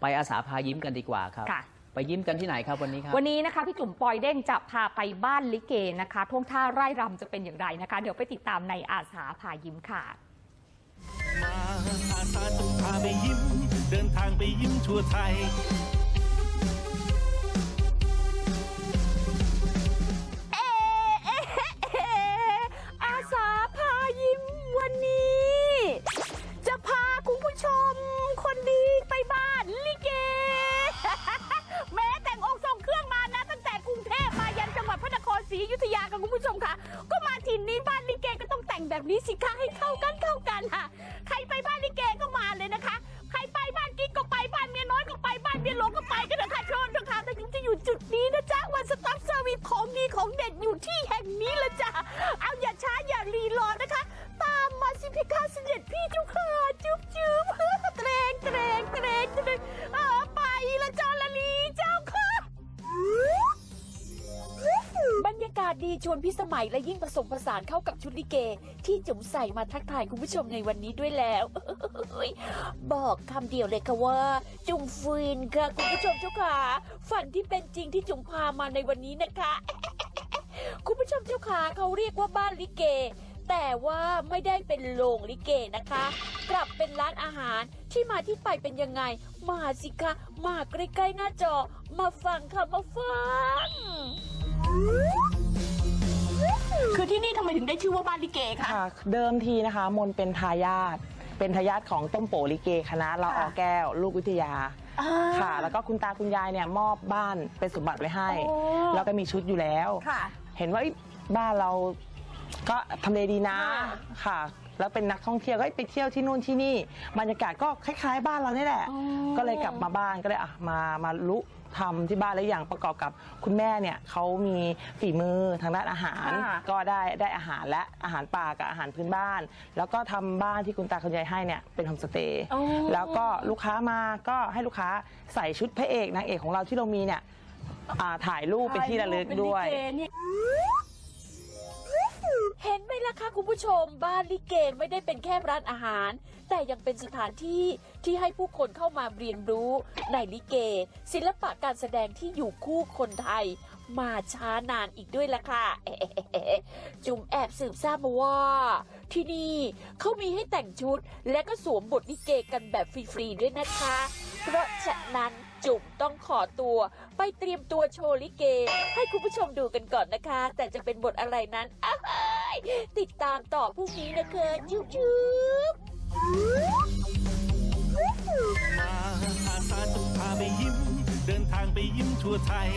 ไปอาสาพายิ้มกันดีกว่าครับ ค่ะ ไปยิ้มกันที่ไหนครับวันนี้ครับ วันนี้นะคะพี่จุ๋มปอยเด้งจะพาไปบ้านลิเกนะคะท่วงท่าไร่รำจะเป็นอย่างไรนะคะ เดี๋ยวไปติดตามในอาสาพายิ้มค่ะ มาอาสาจะพาไปยิ้ม เดินทางไปยิ้มทั่วไทย อินนี่บ้านลิเกก็ต้องแต่งแบบนี้สิคะให้เข้ากันเข้ากัน ดีชวนพิสมัยและยิ่งผสมผสานเข้ากับชุดลิเก ที่จุ๋มใส่มาทักทายคุณผู้ชมในวันนี้ด้วยแล้วบอกคำเดียวเลยค่ะว่า จุ๋มฟินค่ะคุณผู้ชมเจ้าค่ะฝันที่เป็นจริงที่จุ๋มพามาในวันนี้นะคะคุณผู้ชมเจ้าค่ะเขาเรียกว่าบ้านลิเก แต่ว่าไม่ได้เป็นโรงลิเกนะคะ กลับเป็นร้านอาหารที่มาที่ไปเป็นยังไง มาสิคะ มาใกล้ๆหน้าจอ มาฟังค่ะมาฟัง ว่าบ้านลิเกคะค่ะเดิมทีนะคะ มนเป็นทายาทเป็นทายาทของต้มโปลิเกคณะละออแก้ว ลูกวิทยาค่ะ แล้วก็คุณตาคุณยายเนี่ยมอบบ้านเป็นสมบัติไว้ให้ โอ้ แล้วก็มีชุดอยู่แล้ว ค่ะ เห็นว่าเอ้ยบ้านเราก็ทำเลดีนะค่ะค่ะ แล้วเป็นนักท่องเที่ยวก็เอ้ยไปเที่ยวที่นู่นที่นี่บรรยากาศก็คล้าย ๆ บ้านเรานี่แหละอ๋อก็เลยกลับมาบ้านก็เลยอะมามาลุทำที่บ้านแล้วอย่างประกอบกับคุณแม่เนี่ยเขามีฝีมือทางด้านอาหาร ค่ะก็ได้ได้อาหารและอาหารป่ากับอาหารพื้นบ้าน แล้วก็ทำบ้านที่คุณตาคุณยายให้เนี่ยเป็นโฮมสเตย์อ๋อ แล้วก็ลูกค้ามาก็ให้ลูกค้าใส่ชุดพระเอกนางเอกของเราที่เรามีเนี่ยอ่าถ่ายรูปเป็นที่ระลึกด้วย เเห็นไหมล่ะคะคุณผู้ชม บ้านลิเกไม่ได้เป็นแค่ร้านอาหาร แต่ยังเป็นสถานที่ที่ให้ผู้คนเข้ามาเรียนรู้ในลิเก ศิลปะการแสดงที่อยู่คู่คนไทย มาช้านานอีกด้วยล่ะค่ะจุ๋มแอบสืบทราบมาว่า ที่นี่เขามีให้แต่งชุด และก็สวมบทลิเกกันแบบฟรีๆด้วยนะคะ เพราะฉะนั้นจุ๋มต้องขอตัว ไปเตรียมตัวโชว์ลิเก ให้คุณผู้ชมดูกันก่อนนะคะ แต่จะเป็นบทอะไรนั้นอ้า ติดตามต่อพรุ่งนี้นะคะ จุ๊บจุ๊บมาอาสาจะพาไปยิ้ม เดินทางไปยิ้มทั่วไทย